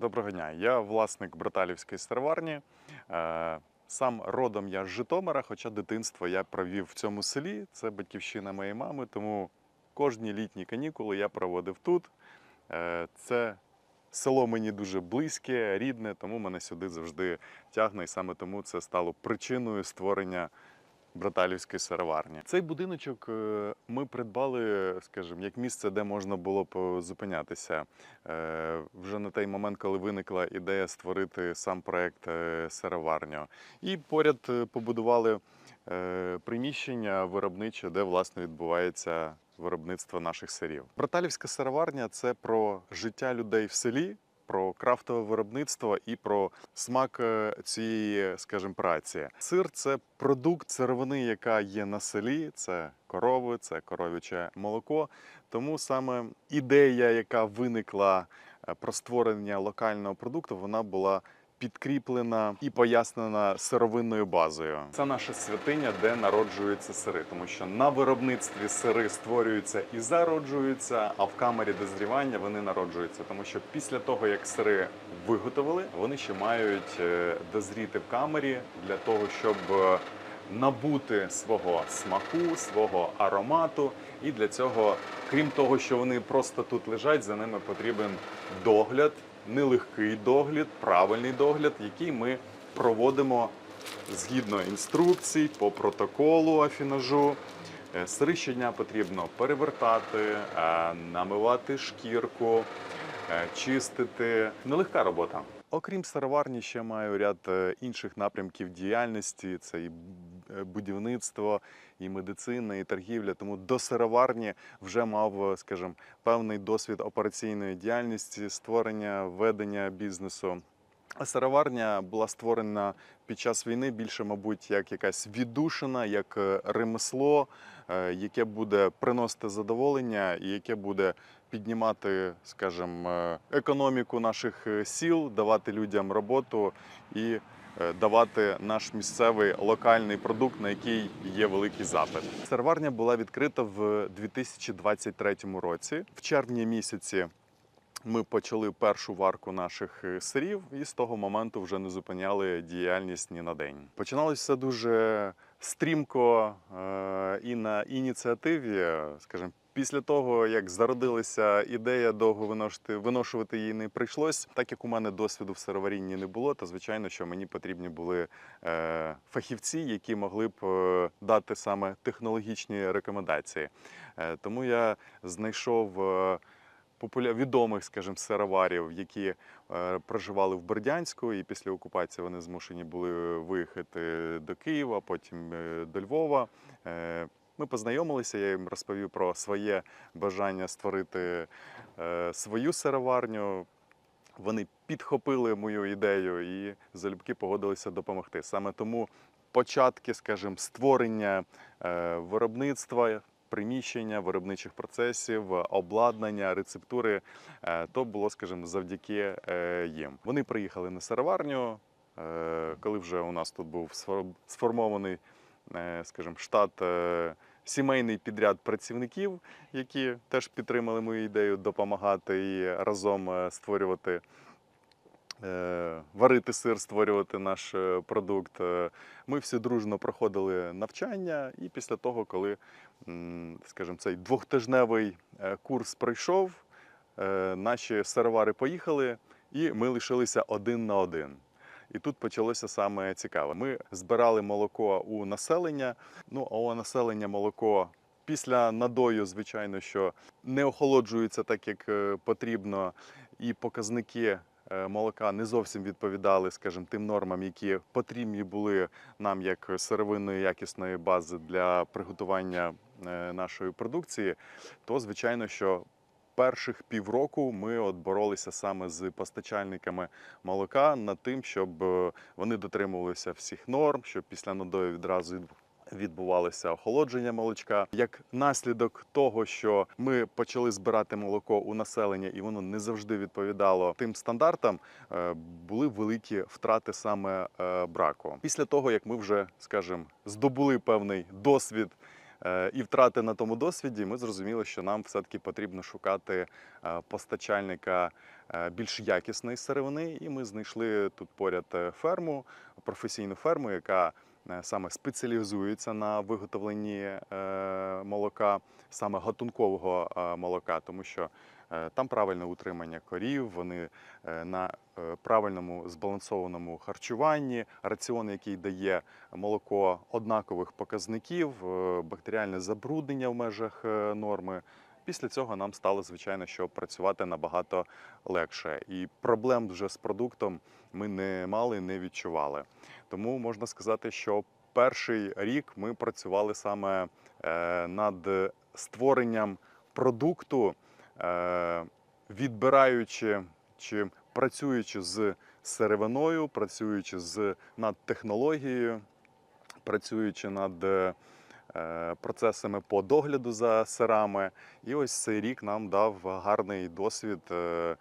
Доброго дня. Я власник браталівської старварні. Е, Сам родом я з Житомира, хоча дитинство я провів в цьому селі. Це батьківщина моєї мами, тому кожні літні канікули я проводив тут. Е, Це село мені дуже близьке, рідне, тому мене сюди завжди тягне, і саме тому це стало причиною створення Браталівської сироварні. Цей будиночок е, ми придбали, скажімо, як місце, де можна було б зупинятися. Е, Вже на той момент, коли виникла ідея створити сам проект е, сироварню. І поряд е, побудували е, приміщення виробниче, де власне відбувається виробництво наших сирів. Браталівська сироварня це про життя людей в селі. Про крафтове виробництво і про смак е, цієї, скажімо, праці. Сир це продукт сировини, яка є на селі. Це корови, це коров'яче молоко. Тому саме ідея, яка виникла е, про створення локального продукту, вона була підкріплена і пояснена сировинною базою. Це наша святиня, де народжуються сири, тому що на виробництві сири створюються і зароджуються, а в камері дозрівання вони народжуються. Тому що після того, як сири виготовили, вони ще мають е, дозріти в камері для того, щоб е, набути свого смаку, свого аромату. І для цього, крім того, що вони просто тут лежать, за ними потрібен догляд, нелегкий догляд, правильний догляд, який ми проводимо згідно інструкцій по протоколу афінажу. Е, Сири щодня потрібно перевертати, е, намивати шкірку, е, чистити. Нелегка робота. Окрім сироварні, ще маю ряд інших напрямків діяльності: це і будівництво, і медицина, і торгівля. Тому до сироварні вже мав, е, скажімо, певний досвід операційної діяльності, створення ведення бізнесу. А Сироварня була створена під час війни більше, мабуть, як якась віддушина, як е, ремесло, е, яке буде приносити задоволення і яке буде піднімати, скажімо, е, економіку наших е, сіл, давати людям роботу і е, давати наш місцевий локальний продукт, на який є великий запит. Сироварня була відкрита в 2023 році, в червні місяці. Ми почали першу варку наших е, сирів, і з того моменту вже не зупиняли діяльність ні на день. Починалося все дуже стрімко е, і на ініціативі, скажімо, після того, як зародилася ідея довго виношувати, виношувати її не прийшлось. Так як у мене досвіду в сироварінні не було, то звичайно, що мені потрібні були е, фахівці, які могли б е, дати саме технологічні рекомендації. Е, тому я знайшов. е, популя... відомих, скажімо, сироварів, які е, проживали в Бердянську, і після окупації вони змушені були виїхати до Києва, потім е, до Львова. Е, ми познайомилися, я їм розповів про своє бажання створити е, свою сироварню. Вони підхопили мою ідею і залюбки погодилися допомогти. Саме тому початки, скажімо, створення е, виробництва, приміщення, виробничих процесів, обладнання, рецептури, е, то було, скажімо, завдяки е, їм. Вони приїхали на сироварню, е, коли вже у нас тут був сфор- сформований, скажімо, штат. Сімейний підряд працівників, які теж підтримали мою ідею допомагати і разом е, створювати е, варити сир, створювати наш е, продукт. Ми всі дружно проходили навчання, і після того, коли, скажімо, цей двохтижневий курс пройшов, наші сировари поїхали, і ми лишилися один на один. І тут почалося саме цікаве. Ми збирали молоко у населення. Ну а у населення молоко після надою, звичайно, що не охолоджується так, як е, потрібно, і показники е, молока не зовсім відповідали, скажімо, тим нормам, які потрібні були нам як сировинної якісної бази для приготування е, нашої продукції, то звичайно, що перших півроку ми от боролися саме з постачальниками молока над тим, щоб е, вони дотримувалися всіх норм, щоб після надою відразу відбувалося охолодження молочка. Як наслідок того, що ми почали збирати молоко у населення, і воно не завжди відповідало тим стандартам, е, були великі втрати саме е, браку. Після того, як ми вже, скажімо, здобули певний досвід і втрати на тому досвіді, ми зрозуміли, що нам все-таки потрібно шукати е, постачальника е, більш якісної сировини. І ми знайшли тут поряд е, ферму, професійну ферму, яка е, саме спеціалізується на виготовленні е, молока, саме гатункового е, молока, тому що е, там правильне утримання корів, вони е, на е, правильному збалансованому харчуванні, раціон, який дає молоко однакових показників, е, бактеріальне забруднення в межах е, норми. Після цього нам стало звичайно, що працювати набагато легше, і проблем вже з продуктом ми не мали, не відчували. Тому можна сказати, що перший рік ми працювали саме е, над створенням продукту, е, відбираючи чи працюючи з сировиною, працюючи з над технологією, працюючи над е, процесами по догляду за сирами. І ось цей рік нам дав гарний досвід, е, е,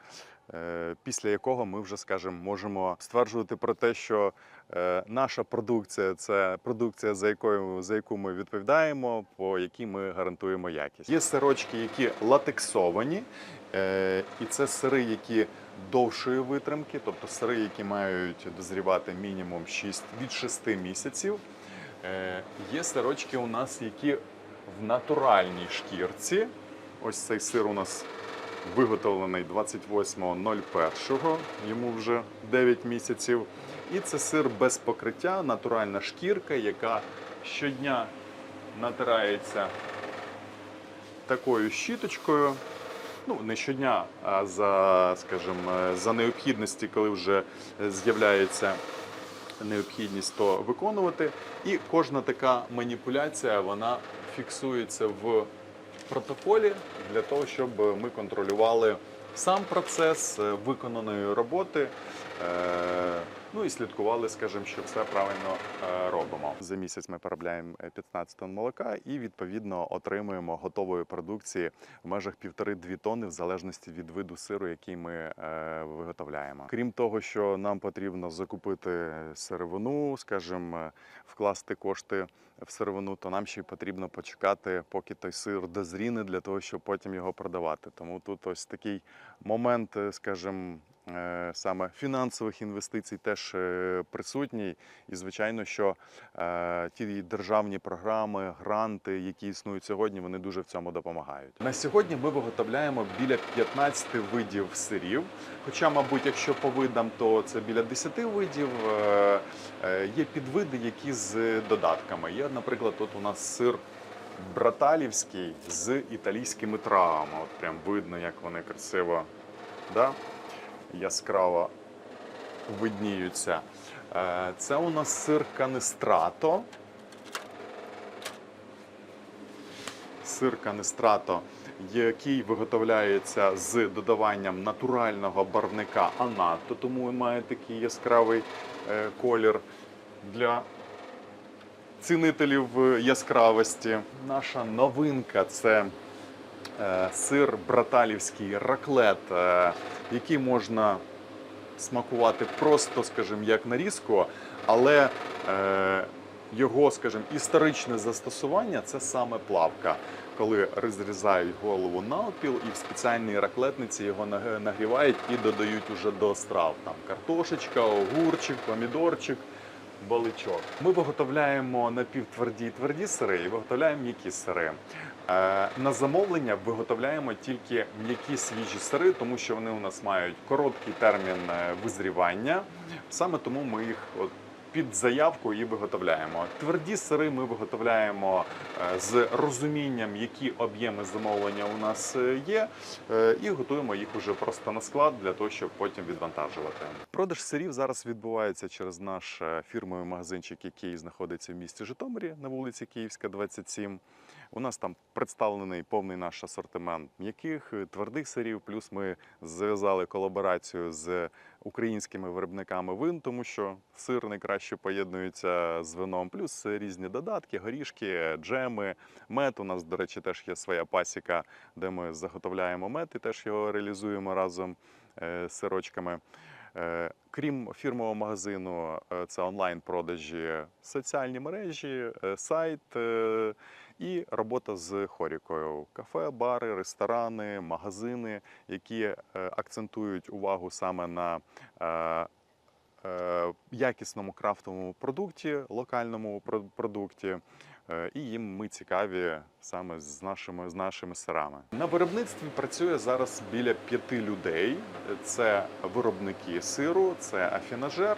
після якого ми вже, скажімо, можемо стверджувати про те, що е, наша продукція це продукція, за якою за яку ми відповідаємо, по якій ми гарантуємо якість. Є сирочки, які латексовані, е, і це сири, які довшої витримки, тобто сири, які мають дозрівати мінімум 6, від 6 місяців. Е, Є сирочки у нас, які в натуральній шкірці. Ось цей сир у нас виготовлений 28.01, йому вже 9 місяців. І це сир без покриття, натуральна шкірка, яка щодня натирається такою щіточкою. Ну, не щодня, а за, скажімо, за необхідності, коли вже з'являється необхідність то виконувати. І кожна така маніпуляція вона фіксується в протоколі для того, щоб ми контролювали сам процес е, виконаної роботи. Е, Ну і слідкували, скажімо, що все правильно е, робимо. За місяць ми переробляємо е, 15 тонн молока і відповідно отримуємо готової продукції в межах 1,5-2 тонни, в залежності від виду сиру, який ми е, виготовляємо. Крім того, що нам потрібно закупити сировину, скажімо, е, вкласти кошти в сировину, то нам ще й потрібно почекати, поки той сир дозріне, для того, щоб потім його продавати. Тому тут ось такий момент, е, скажімо, е, саме фінансових інвестицій теж е, присутній. І звичайно, що е, ті державні програми, гранти, які існують сьогодні, вони дуже в цьому допомагають. На сьогодні ми виготовляємо біля 15 видів сирів. Хоча, мабуть, якщо по видам, то це біля 10 видів. Е, е, Є підвиди, які з додатками. Є, наприклад, тут у нас сир браталівський з італійськими травами. От прям видно, як вони красиво да? Яскраво видніються. Е, Це у нас сир канестрато. Сир канестрато, який виготовляється з додаванням натурального барвника анатто, тому і має такий яскравий е, колір для цінителів е, яскравості. Наша новинка це сир браталівський раклет, е, який можна смакувати просто, скажімо, як нарізку, але е, його, скажімо, історичне застосування це саме плавка, коли розрізають голову навпіл і в спеціальній раклетниці його нагрівають і додають уже до страв. Там картошечка, огурчик, помідорчик. Баличок. Ми виготовляємо напівтверді і тверді сири і виготовляємо м'які сири. Е, На замовлення виготовляємо тільки м'які свіжі сири, тому що вони у нас мають короткий термін е, визрівання. Саме тому ми їх от під заявку і виготовляємо. Тверді сири ми виготовляємо е, з розумінням, які об'єми замовлення у нас є, і готуємо їх уже просто на склад для того, щоб потім відвантажувати. Продаж сирів зараз відбувається через наш фірмовий магазинчик, який знаходиться в місті Житомирі на вулиці Київська, 27. У нас там представлений повний наш асортимент м'яких, е, твердих сирів. Плюс ми зав'язали колаборацію з українськими виробниками вин, тому що сир найкраще поєднується з вином. Плюс різні додатки, горішки, джеми, мед. У нас, до речі, теж є своя пасіка, де ми заготовляємо мед і теж його реалізуємо разом е, з сирочками. Е, Крім фірмового магазину, це онлайн-продажі, соціальні мережі, сайт. І робота з хорікою: кафе, бари, ресторани, магазини, які е, акцентують увагу саме на е, е, якісному крафтовому продукті, локальному про- продукті. Е, І їм ми цікаві саме з нашими з нашими сирами. На виробництві працює зараз біля п'яти людей. Це виробники сиру, це афінажер,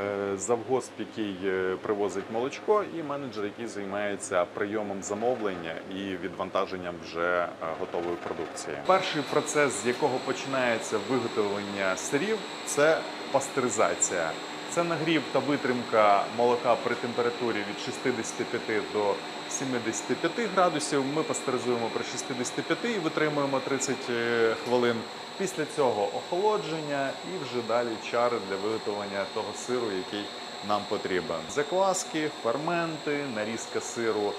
е, завгосп, який е, привозить молочко, і менеджер, який займається прийомом замовлення і відвантаженням вже готової продукції. Перший процес, з якого починається виготовлення сирів, це пастеризація. Це нагрів та витримка молока при температурі від 65 до 75 градусів. Ми пастеризуємо при 65 і витримуємо 30 хвилин. Після цього охолодження і вже далі чари для виготовлення того сиру, який нам потрібен. Закваски, ферменти, нарізка сиру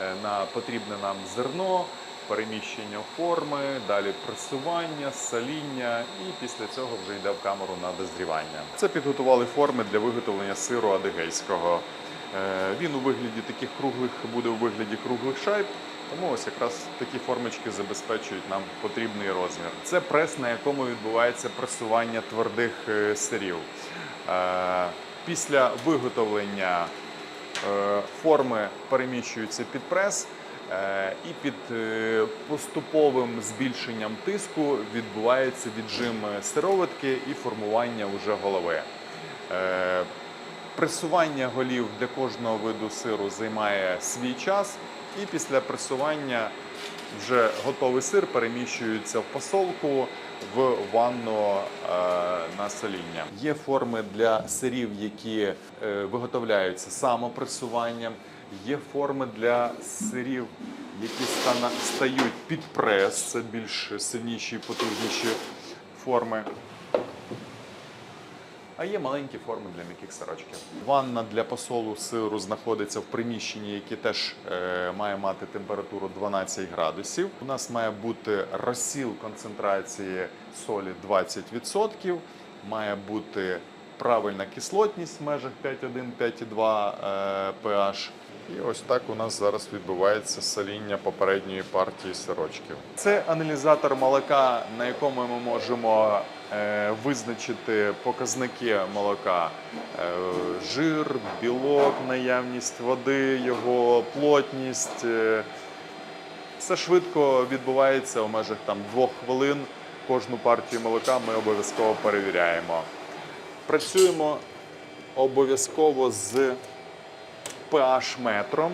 е, на потрібне нам зерно, переміщення форми, далі пресування, саління, і після цього вже йде в камеру на дозрівання. Це підготували форми для виготовлення сиру адигейського. Е, Він у вигляді таких круглих буде у вигляді круглих шайб. Тому ось якраз такі формочки забезпечують нам потрібний розмір. Це прес, на якому відбувається пресування твердих е, сирів. Е, Після виготовлення форми переміщуються під прес, і під е, поступовим збільшенням тиску відбувається віджим сироватки і формування уже голови. Е, Пресування голів для кожного виду сиру займає свій час, і після пресування вже готовий сир переміщується в посолку в ванну е, на соління. Є форми для сирів, які е, виготовляються самопресуванням. Є форми для сирів, які стають під прес. Це більш сильніші, потужніші форми. А є маленькі форми для м'яких сирочків. Ванна для посолу сиру знаходиться в приміщенні, яке теж е, має мати температуру 12 градусів. У нас має бути розсіл концентрації солі 20%, має бути правильна кислотність в межах 5,1-5,2 е, pH. І ось так у нас зараз відбувається соління попередньої партії сирочків. Це аналізатор молока, на якому ми можемо е, визначити показники молока: Е, жир, білок, наявність води, його плотність. Е, Все швидко відбувається у межах там двох хвилин. Кожну партію молока ми обов'язково перевіряємо. Працюємо обов'язково з pH-метром,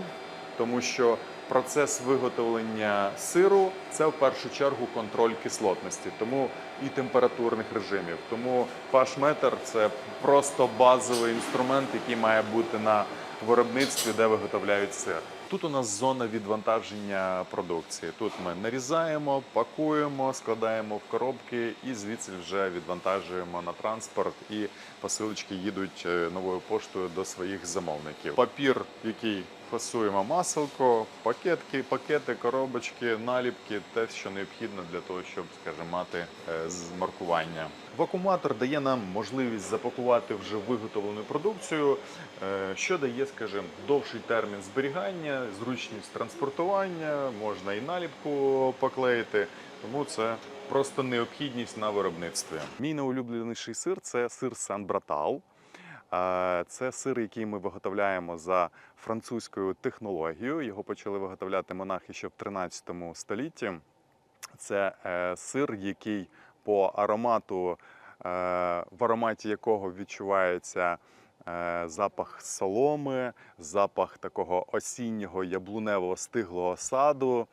тому що процес виготовлення сиру це в першу чергу контроль кислотності, тому і температурних режимів. Тому pH-метр це просто базовий інструмент, який має бути на виробництві, де виготовляють сир. Тут у нас зона відвантаження продукції. Тут ми нарізаємо, пакуємо, складаємо в коробки і звідси вже відвантажуємо на транспорт. І посилочки їдуть е, новою поштою до своїх замовників. Папір, який фасуємо маселко, пакетки, пакети, коробочки, наліпки, те, що необхідно для того, щоб, скажімо, мати е, маркування. Вакууматор дає нам можливість запакувати вже виготовлену продукцію, е, що дає, скажімо, довший термін зберігання, зручність транспортування, можна і наліпку поклеїти. Тому це просто необхідність на виробництві. Мій найулюбленіший сир це сир Сан-Братал. Е, Це сир, який ми виготовляємо за французькою технологією. Його почали виготовляти монахи ще в 13 столітті. Це е, сир, який по аромату, е, в ароматі якого відчувається е, запах соломи, запах такого осіннього яблуневого стиглого саду.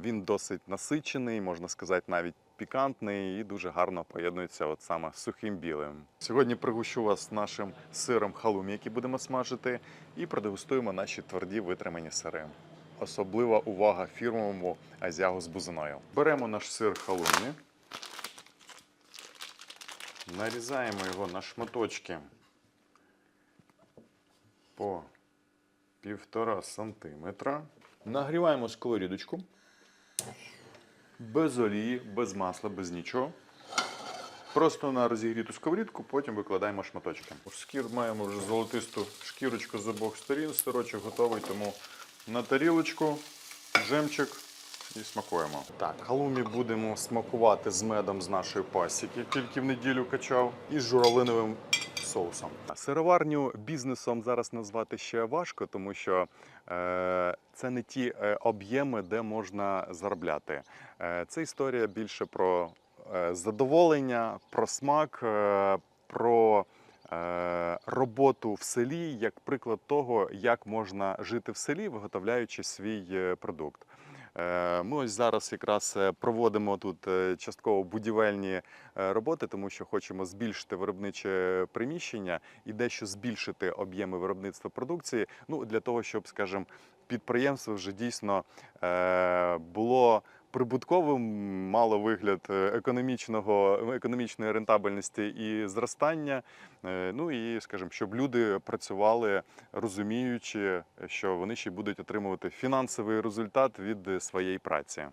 Він досить насичений, можна сказати, навіть пікантний і дуже гарно поєднується от саме з сухим білим. Сьогодні пригощу вас нашим сиром халумі, який будемо смажити, і продегустуємо наші тверді витримані сири. Особлива увага фірмовому азіагу з бузиною. Беремо наш сир халумі, нарізаємо його на шматочки по півтора сантиметра. Нагріваємо сковорідочку. Без олії, без масла, без нічого. Просто на розігріту сковорідку, потім викладаємо шматочки. Шкір маємо вже золотисту шкірочку з обох сторін, сирочок готовий, тому на тарілочку, джемчик і смакуємо. Так, халумі будемо смакувати з медом з нашої пасіки, тільки в неділю качав, і з журавлиновим соусом. Сироварню бізнесом зараз назвати ще важко, тому що е, це не ті е, об'єми, де можна заробляти. Е, це історія більше про задоволення, про смак, про роботу в селі як приклад того, як можна жити в селі, виготовляючи свій продукт. Е, Ми ось зараз якраз е, проводимо тут е, частково будівельні роботи, тому що хочемо збільшити виробниче приміщення і дещо збільшити об'єми виробництва продукції. Ну для того, щоб, скажімо, підприємство вже дійсно було прибутковим, мало вигляд е, економічного економічної рентабельності і зростання. Е, Ну і скажімо, щоб люди працювали розуміючи, що вони ще будуть отримувати фінансовий результат від своєї праці.